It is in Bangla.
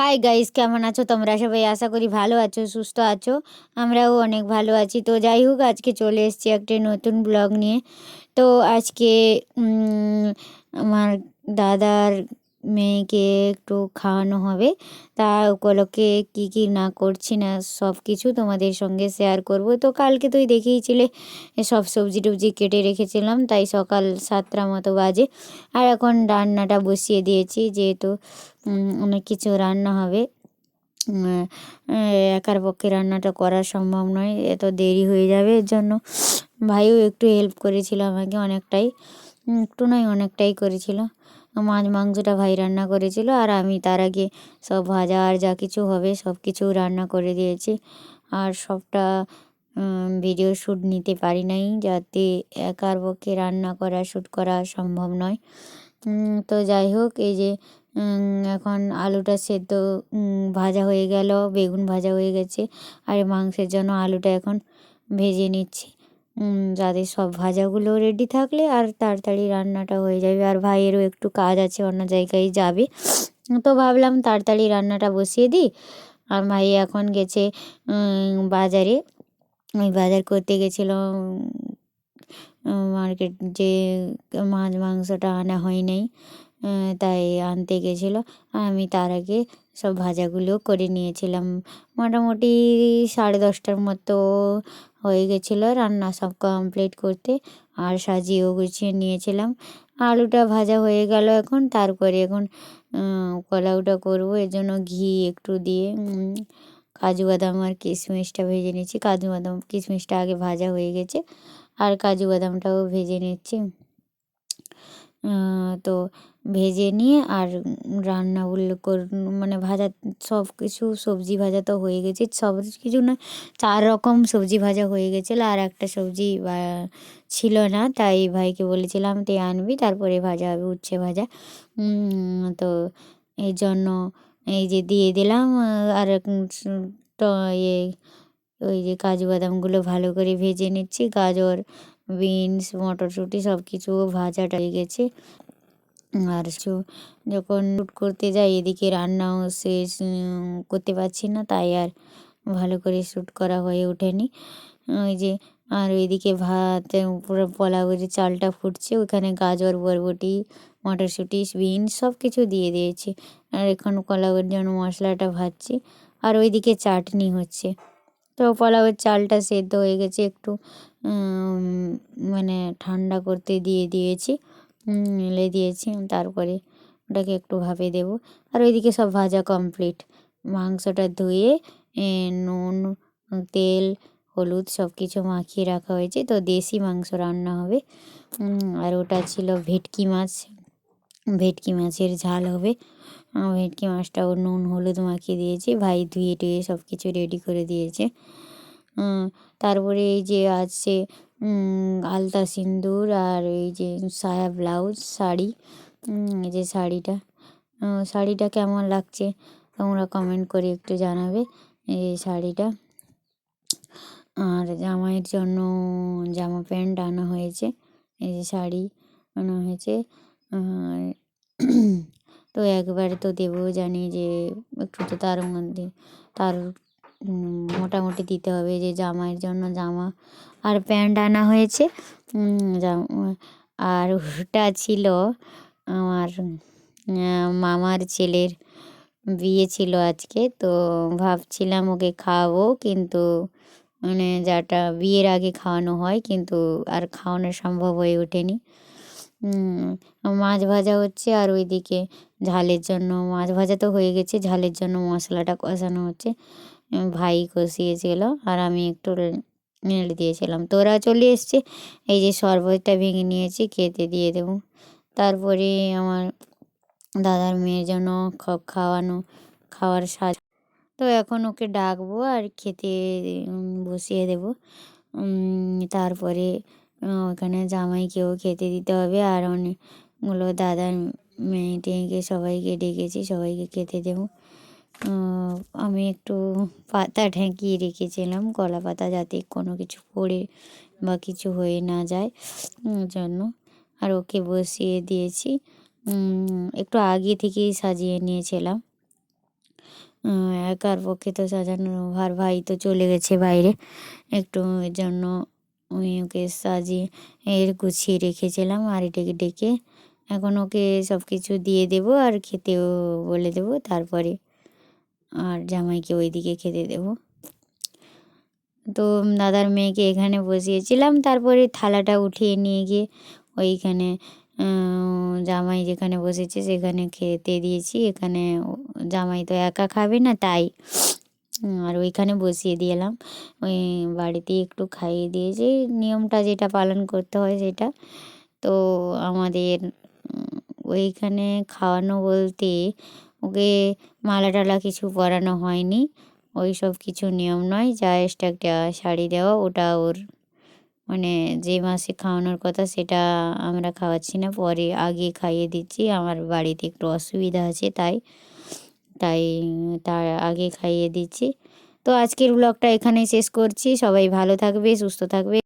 হাই গাইস কেমন আছো? তোমরা সবাই আশা করি ভালো আছো, সুস্থ আছো? আমরাও অনেক ভালো আছি। তো যাই হোক, আজকে চলে এসেছি একটা নতুন ব্লগ নিয়ে। তো আজকে আমার দাদার মেয়েকে একটু খাওয়ানো হবে। তা উপলক্ষে কী কী না করছি না সব কিছু তোমাদের সঙ্গে শেয়ার করব। তো কালকে তুই দেখিয়েছিলে সব সবজি টবজি কেটে রেখেছিলাম, তাই সকাল সাতটা মতো বাজে। আর এখন রান্নাটা বসিয়ে দিয়েছি, যেহেতু অনেক কিছু রান্না হবে। একার পক্ষে রান্নাটা করা সম্ভব নয়, এত দেরি হয়ে যাবে, এর জন্য ভাইও একটু হেল্প করেছিল আমাকে অনেকটাই একটু নয়, অনেকটাই করেছিল। মাছ মাংসটা ভাই রান্না করেছিল আর আমি তার আগে সব ভাজা আর যা কিছু হবে সব কিছু রান্না করে দিয়েছি। আর সবটা ভিডিও শ্যুট নিতে পারি নাই যাতে একার পক্ষে রান্না করা শ্যুট করা সম্ভব নয়। তো যাই হোক, এই যে এখন আলুটা সেদ্ধ ভাজা হয়ে গেল, বেগুন ভাজা হয়ে গেছে, আর মাংসের জন্য আলুটা এখন ভেজে নিচ্ছি। যাতে সব ভাজাগুলো রেডি থাকলে আর তাড়াতাড়ি রান্নাটা হয়ে যাবে। আর ভাইয়েরও একটু কাজ আছে, অন্য জায়গায় যাবে। তো ভাবলাম তাড়াতাড়ি রান্নাটা বসিয়ে দিই। আর ভাই এখন গেছে বাজারে। ওই বাজার করতে গেছিল মার্কেট যে মাছ মাংসটা আনা হয় নাই তাই আনতে গেছিল। আমি তার আগে সব ভাজাগুলো করে নিয়েছিলাম। মোটামুটি সাড়ে দশটার মতো হয়ে গেছিল রান্না সব কমপ্লিট করতে। আর সাজিয়েও গুছিয়ে নিয়েছিলাম। আলুটা ভাজা হয়ে গেল এখন, তারপরে এখন কলাউটা করব। এর জন্য ঘি একটু দিয়ে কাজু বাদাম আর কিশমিশটা ভেজে নিচ্ছি। কাজু বাদাম, কিশমিশটা আগে ভাজা হয়ে গেছে। আর কাজু বাদামটাও ভেজে নিচ্ছি। তো ভেজে নিয়ে আর রান্না রান্নাগুলো কর মানে ভাজা সব কিছু, সবজি ভাজা তো হয়ে গেছে। সব কিছু না, চার রকম সবজি ভাজা হয়ে গেছিল আর একটা সবজি ছিল না। তাই ভাইকে বলেছিলাম, তুই আনবি, তারপরে ভাজা হবে, উচ্ছে ভাজা। তো এই জন্য এই যে দিয়ে দিলাম আর ইয়ে ওই যে কাজু বাদামগুলো ভালো করে ভেজে নিচ্ছি। গাজর বিনস, মটরশুঁটি সব কিছু ভাজাটা হয়ে গেছে। আর যখন শ্যুট করতে যাই, এদিকে রান্নাও শেষ করতে পারছি না, তাই আর ভালো করে শ্যুট করা হয়ে ওঠেনি। ওই যে, আর ওইদিকে ভাত, পুরো পোলাওয়ের চালটা ফুটছে, ওখানে গাজর, বরবটি, মটরশুঁটি, বিনস সব কিছু দিয়ে দিয়েছি। আর এখন পোলাওয়ের জন্য মশলাটা ভাজছি। আর ওইদিকে চাটনি হচ্ছে। তো পোলাওয়ের চালটা সেদ্ধ হয়ে গেছে একটু মানে ঠান্ডা করতে দিয়ে দিয়েছি মেলে দিয়েছি, তারপরে ওটাকে একটু ভাপে দেবো। আর ওইদিকে সব ভাজা কমপ্লিট মাংসটা ধুয়ে নুন, তেল, হলুদ সব কিছু মাখিয়ে রাখা হয়েছে। তো দেশি মাংস রান্না হবে। আর ওটা ছিল ভেটকি মাছ। ভেটকি মাছের ঝাল হবে। ভেটকি মাছটাও নুন, হলুদ মাখিয়ে দিয়েছি, ভাই ধুয়ে টুয়ে সব কিছু রেডি করে দিয়েছে। তারপরে এই যে আছে আলতা সিঁদুর আর এই যে সায়া ব্লাউজ শাড়ি। এই যে শাড়িটা। শাড়িটা কেমন লাগছে তোমরা কমেন্ট করে একটু জানাবে, এই শাড়িটা। আর জামাইয়ের জন্য জামা প্যান্ট আনা হয়েছে, এই যে শাড়ি আনা হয়েছে। তো একবারে তো দেবো জানি যে একটু তো তার মধ্যে তার মোটামুটি দিতে হবে যে জামাইয়ের জন্য জামা। আর প্যান্ট আনা হয়েছে আর ওটা ছিল আমার মামার ছেলের বিয়ে ছিল আজকে, তো ভাবছিলাম ওকে খাওয়াবো কিন্তু মানে যাটা বিয়ের আগে খাওয়ানো হয় কিন্তু আর খাওয়ানো সম্ভব হয়ে ওঠেনি। মাছ ভাজা হচ্ছে আর ওইদিকে ঝালের জন্য মাছ ভাজা তো হয়ে গেছে, ঝালের জন্য মশলাটা কষানো হচ্ছে। ভাই কষিয়েছিল আর আমি একটু নেড়ে দিয়েছিলাম। তো ওরা চলে এসছে, এই যে শরবতটা ভেঙে নিয়েছি, খেতে দিয়ে দেবো। তারপরে আমার দাদার মেয়ের জন্য খাওয়ানো, খাওয়ার সাজ তো এখন ওকে ডাকবো আর খেতে বসিয়ে দেবো। তারপরে ওখানে জামাইকেও খেতে দিতে হবে আর অনেকগুলো দাদার মেয়ে টেয়েকে সবাইকে ডেকেছি, সবাইকে খেতে দেবো। আমি একটু পাতা ঢেঁকিয়ে রেখেছিলাম, কলা পাতা যাতে কোনো কিছু পড়ে বা কিছু হয়ে না যায় জন্য। আর ওকে বসিয়ে দিয়েছি। একটু আগে থেকেই সাজিয়ে নিয়েছিলাম। একার পক্ষে তো সাজানো ভার ভাই তো চলে গেছে বাইরে। একটু জন্য আমি ওকে সাজিয়ে এর গুছিয়ে রেখেছিলাম আর এটাকে ডেকে এখন ওকে সব কিছু দিয়ে দেবো আর খেতেও বলে দেবো তারপরে আর জামাইকে ওইদিকে খেতে দেবো। তো দাদার মেয়েকে এখানে বসিয়েছিলাম, তারপরে থালাটা উঠিয়ে নিয়ে গিয়ে ওইখানে জামাই যেখানে বসেছে সেখানে খেতে দিয়েছি। এখানে জামাই তো একা খাবে না, তাই আর ওইখানে বসিয়ে দিলাম ওই বাড়িতে একটু খাইয়ে দিয়েছি নিয়মটা যেটা পালন করতে হয় সেটা। তো আমাদের ওইখানে খাওয়ানো বলতে ওকে মালা টালা কিছু পরানো হয়নি। ওই সব কিছু নিয়ম নয় জাস্ট একটা শাড়ি দেওয়া ওটা ওর মানে যে মাসে খাওয়ানোর কথা সেটা আমরা খাওয়াচ্ছি না, পরে আগে খাইয়ে দিচ্ছি। আমার বাড়িতে একটু অসুবিধা আছে তাই তাই, তার আগে খাইয়ে দিচ্ছি। তো আজকের ব্লগটা এখানেই শেষ করছি। সবাই ভালো থাকবে, সুস্থ থাকবে।